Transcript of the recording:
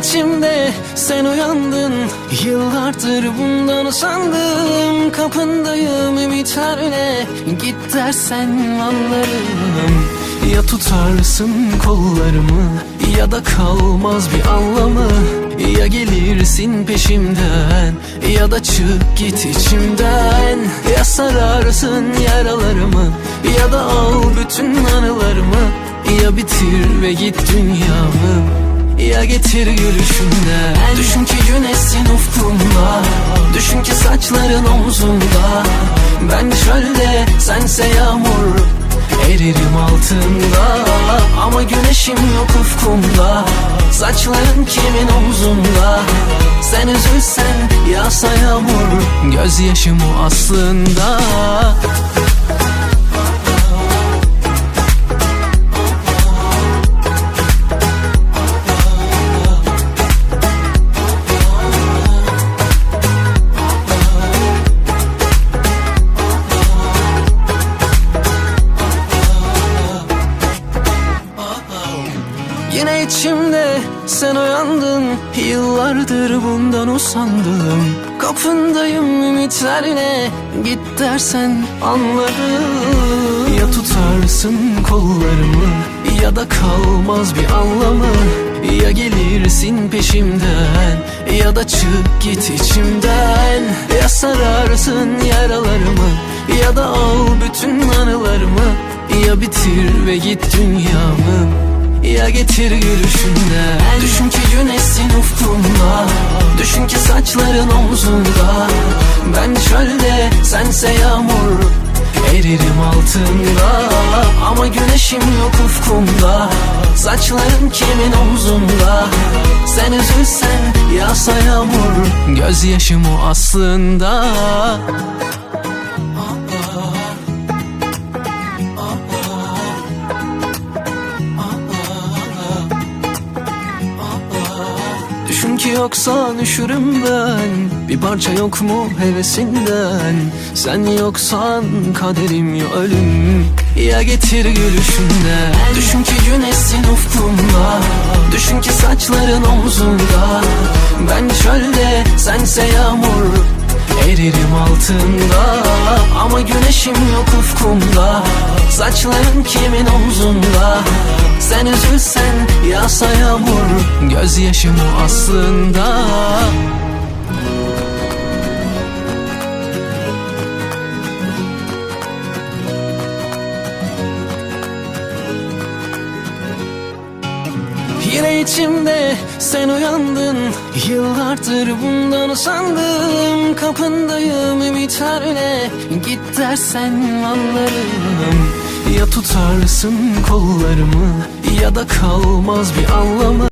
içimde sen uyandın. Yıllardır bundan usandım. Kapındayım ümitlerle Git dersen anlarım. Ya tutarsın kollarımı Ya da kalmaz bir anlamı. Ya gelirsin peşimden Ya da çık git içimden. Ya sararsın yaralarımı Ya da al bütün anılarımı. Ya bitir ve git dünyamı ya getir gülüşünden Düşün ki güneşsin ufkumda. Düşün ki saçların omzumda. Ben çölde sense yağmur Eririm altında. Ama güneşim yok ufkumda. Saçların kimin omzunda? Sen üzülsen yağsa yağmur. Gözyaşım o aslında içimde. Sen uyandın Yıllardır bundan usandım. Kapındayım ümitlerle Git dersen anlarım. Ya tutarsın kollarımı Ya da kalmaz bir anlamı. Ya gelirsin peşimden Ya da çık git içimden. Ya sararsın yaralarımı Ya da al bütün anılarımı. Ya bitir ve git dünyamı ya getir gülüşünden Düşün ki güneşsin ufkumda Düşün ki saçların omzunda. Ben çölde sense yağmur. Eririm altında. Ama güneşim yok ufkumda. Saçların kimin omzunda? Sen üzülsen yağsa yağmur. Gözyaşım o aslında ki yoksan üşürüm ben. Bir parça yok mu hevesinden? Sen yoksan kaderim ya ölüm. Ya getir gülüşünden Düşün ki güneşsin ufkumda. Düşün ki saçların omzunda. Ben çölde sense yağmur Eririm altında. Ama güneşim yok ufkumda. Saçların kimin omzunda Sen üzülsen yağsa yağmur Gözyaşım o aslında. Yine içimde sen uyandın Yıllardır bundan usandım. Kapındayım ümitlerle Git dersen anlarım Ya tutarsın kollarımı Ya da kalmaz bir anlamı